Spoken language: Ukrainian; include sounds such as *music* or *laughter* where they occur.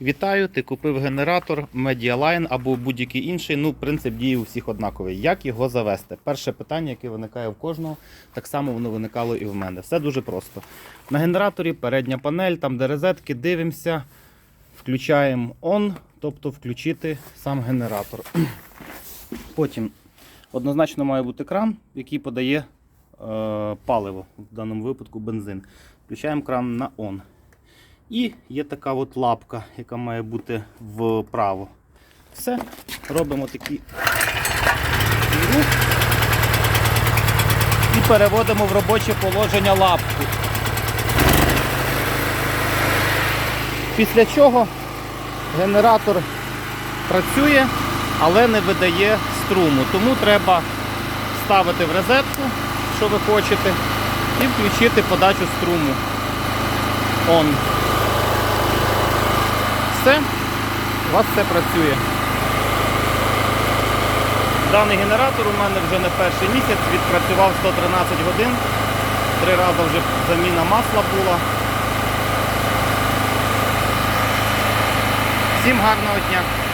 Вітаю, ти купив генератор Medialine або будь-який інший. Ну, принцип дії у всіх однаковий. Як його завести? Перше питання, яке виникає в кожного, так само воно виникало і в мене. Все дуже просто. На генераторі передня панель, там де розетки, дивимося, включаємо on, тобто включити сам генератор. *clears throat* Потім однозначно має бути кран, який подає е, паливо, в даному випадку бензин. Включаємо кран на on. І є така от лапка, яка має бути вправо. Все, робимо такий рух і переводимо в робоче положення лапку. Після чого генератор працює, але не видає струму. Тому треба ставити в розетку, що ви хочете, і включити подачу струму. On. Все, у вас все працює. Даний генератор у мене вже не перший місяць, відпрацював 113 годин. Три рази вже заміна масла була. Всім гарного дня!